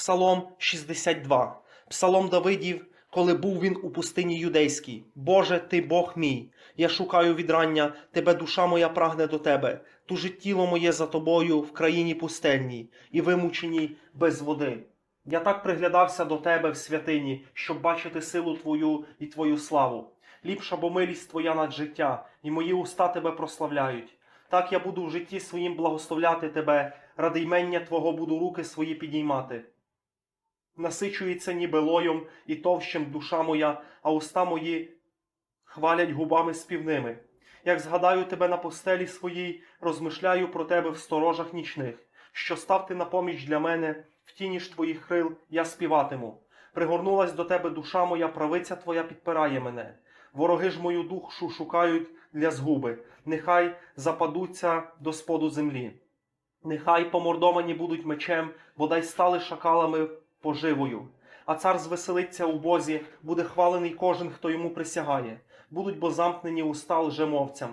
Псалом 62. Псалом Давидів, коли був він у пустині юдейській. Боже, ти Бог мій. Я шукаю відрання, тебе душа моя прагне до тебе. Тужить тіло моє за тобою в країні пустельній і вимученій без води. Я так приглядався до тебе в святині, щоб бачити силу твою і твою славу. Ліпша бо милість твоя над життя, і мої уста тебе прославляють. Так я буду в житті своїм благословляти тебе, ради ймення Твого буду руки свої підіймати. Насичується ніби лоєм і товщем душа моя, а уста мої хвалять губами співними. Як згадаю тебе на постелі своїй, розмишляю про тебе в сторожах нічних, що став ти на поміч для мене, в тіні ж твоїх крил я співатиму. Пригорнулась до тебе душа моя, правиця твоя підпирає мене. Вороги ж мою душу шукають для згуби, нехай западуться до споду землі. Нехай помордовані будуть мечем, бодай стали шакалами поживою. А цар звеселиться у Бозі, буде хвалений кожен, хто йому присягає. Будуть бо замкнені уста лжемовцям.